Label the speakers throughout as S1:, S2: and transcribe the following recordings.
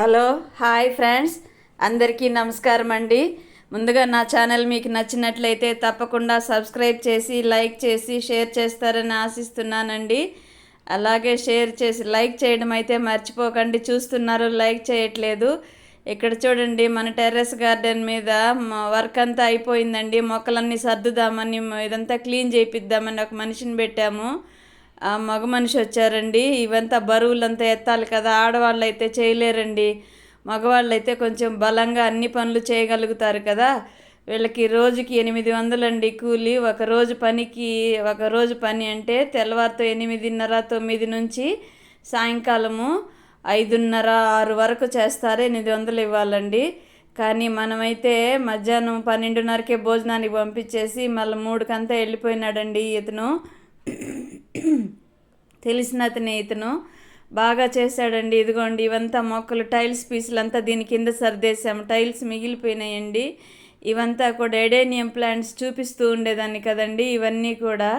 S1: Hello hi friends. అందరికీ నమస్కారం అండి. ముందుగా నా ఛానల్ మీకు నచ్చినట్లయితే తప్పకుండా సబ్స్క్రైబ్ చేసి లైక్ చేసి షేర్ చేస్తారని ఆశిస్తున్నానండి. అలాగే షేర్ చేసి లైక్ చేయడం అయితే మర్చిపోకండి. చూస్తున్నారు లైక్ చేయట్లేదు. ఇక్కడ చూడండి మన టెర్రస్ గార్డెన్ మీద వర్క్ అంతా అయిపోయిందండి. మొక్కలన్నీ సర్దుదామని ఇదంతా క్లీన్ చేయిద్దామని ఒక మనిషిని పెట్టాము. మగ మనిషి వచ్చారండి. ఇవంతా బరువులంతా ఎత్తాలి కదా ఆడవాళ్ళు అయితే చేయలేరండి. మగవాళ్ళు అయితే కొంచెం బలంగా అన్ని పనులు చేయగలుగుతారు కదా. వీళ్ళకి రోజుకి ఎనిమిది వందలండి కూలి. ఒక రోజు పనికి ఒక రోజు పని అంటే తెల్లవారితో ఎనిమిదిన్నర తొమ్మిది నుంచి సాయంకాలము ఐదున్నర ఆరు వరకు చేస్తారు ఎనిమిది వందలు ఇవ్వాలండి. కానీ మనమైతే మధ్యాహ్నం పన్నెండున్నరకే భోజనానికి పంపించేసి మళ్ళీ మూడుకంతా వెళ్ళిపోయినాడండి ఇతను. తెలిసిన అతనే ఇతను. బాగా చేశాడండి. ఇదిగోండి ఇవంతా మొక్కలు టైల్స్ పీసులు అంతా దీని కింద సర్దేశాము టైల్స్ మిగిలిపోయినాయండి. ఇవంతా కూడా ఎడేనియం ప్లాంట్స్ చూపిస్తూ ఉండేదాన్ని కదండి. ఇవన్నీ కూడా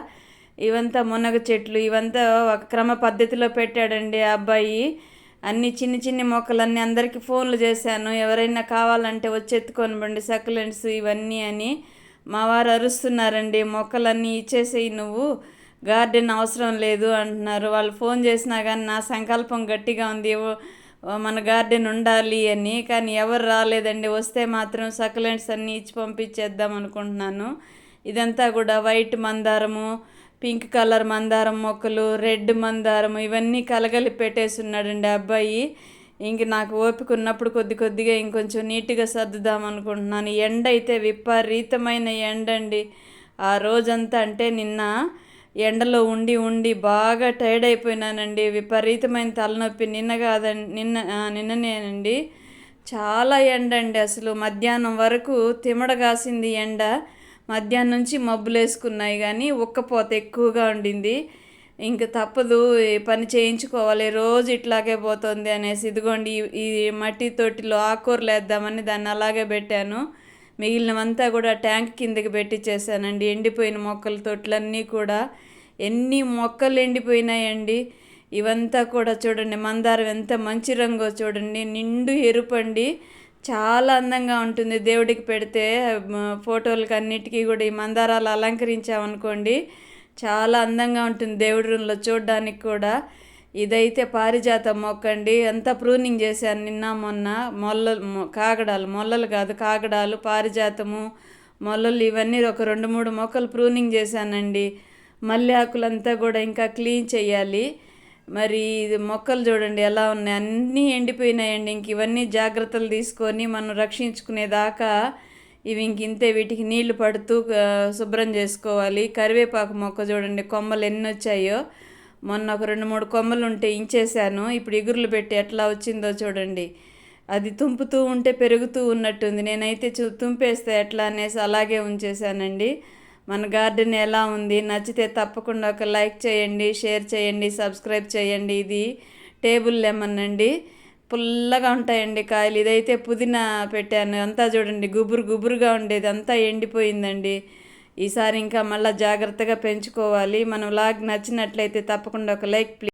S1: ఇవంతా మునగ చెట్లు ఇవంతా ఒక క్రమ పద్ధతిలో పెట్టాడండి ఆ అబ్బాయి. అన్ని చిన్ని చిన్ని మొక్కలన్నీ అందరికీ ఫోన్లు చేశాను. ఎవరైనా కావాలంటే వచ్చి ఎత్తుకొని బండి సక్లెంట్స్ ఇవన్నీ అని. మా వారు అరుస్తున్నారండి మొక్కలన్నీ ఇచ్చేసేయి నువ్వు. గార్డెన్ అవసరం లేదు అంటున్నారు. వాళ్ళు ఫోన్ చేసినా కానీ నా సంకల్పం గట్టిగా ఉంది. మన గార్డెన్ ఉండాలి అని. కానీ ఎవరు రాలేదండి. వస్తే మాత్రం సకులెంట్స్ అన్నీ ఇచ్చి పంపించేద్దాం అనుకుంటున్నాను. ఇదంతా కూడా వైట్ మందారము పింక్ కలర్ మందారం మొక్కలు రెడ్ మందారం ఇవన్నీ కలగలి పెట్టేసి ఉన్నాడండి అబ్బాయి. ఇంక నాకు ఓపిక ఉన్నప్పుడు కొద్ది కొద్దిగా ఇంకొంచెం నీట్గా సర్దుదాం అనుకుంటున్నాను. ఎండ అయితే విపరీతమైన ఎండ అండి ఆ రోజంతా అంటే నిన్న ఎండలో ఉండి ఉండి బాగా టైర్డ్ అయిపోయినానండి. విపరీతమైన తలనొప్పి. నిన్న కాదండి నిన్న నిన్ననేనండి. చాలా ఎండ అండి అసలు. మధ్యాహ్నం వరకు తిమడగాసింది ఎండ. మధ్యాహ్నం నుంచి మబ్బులు వేసుకున్నాయి కానీ ఉక్కపోత ఎక్కువగా ఉండింది. ఇంక తప్పదు పని చేయించుకోవాలి. రోజు ఇట్లాగే పోతుంది అనేసి. ఇదిగోండి ఈ మట్టి తొట్టిలో ఆకుకూరలు వేద్దామని దాన్ని అలాగే పెట్టాను. మిగిలినవంతా కూడా ట్యాంక్ కిందకి పెట్టించేసానండి ఎండిపోయిన మొక్కల తోటలన్నీ కూడా. ఎన్ని మొక్కలు ఎండిపోయినాయండి. ఇవంతా కూడా చూడండి మందారం ఎంత మంచి రంగో చూడండి. నిండు ఎరుపండి. చాలా అందంగా ఉంటుంది. దేవుడికి పెడితే ఫోటోలకు అన్నిటికీ కూడా ఈ మందారాలు అలంకరించామనుకోండి చాలా అందంగా ఉంటుంది దేవుడి రూమ్లో చూడడానికి కూడా. ఇదైతే పారిజాతం మొక్క అండి. ఎంత ప్రూనింగ్ చేశాను నిన్న మొన్న. మొల్లలు కాగడాలు మొల్లలు కాదు కాగడాలు పారిజాతము మొల్లలు ఇవన్నీ ఒక రెండు మూడు మొక్కలు ప్రూనింగ్ చేశానండి. మల్లె ఆకులంతా కూడా ఇంకా క్లీన్ చేయాలి. మరి ఇది మొక్కలు చూడండి ఎలా ఉన్నాయి. అన్నీ ఎండిపోయినాయండి. ఇంక ఇవన్నీ జాగ్రత్తలు తీసుకొని మనం రక్షించుకునేదాకా ఇవి ఇంక ఇంతే. వీటికి నీళ్ళు పడుతూ శుభ్రం చేసుకోవాలి. కరివేపాకు మొక్క చూడండి కొమ్మలు ఎన్ని వచ్చాయో. మొన్న ఒక రెండు మూడు కొమ్మలు ఉంటే ఇంచేశాను. ఇప్పుడు ఇగురులు పెట్టి ఎట్లా వచ్చిందో చూడండి. అది తుంపుతూ ఉంటే పెరుగుతూ ఉన్నట్టుంది. నేనైతే చూ తుంపేస్తే ఎట్లా అనేసి అలాగే ఉంచేసానండి మన గార్డెన్ ఎలా ఉంది? నచ్చితే తప్పకుండా ఒక లైక్ చేయండి షేర్ చేయండి సబ్స్క్రైబ్ చేయండి. ఇది టేబుల్ లెమన్ అండి. పుల్లగా ఉంటాయండి కాయలు. ఇదైతే పుదీనా పెట్టాను. అంతా చూడండి గుబురు గుబురుగా ఉండేది. అంతా ఎండిపోయిందండి. ఈసారి ఇంకా మళ్ళీ జాగ్రత్తగా పెంచుకోవాలి. మనం లాగ్ నచ్చినట్లయితే తప్పకుండా ఒక లైక్ ప్లీజ్.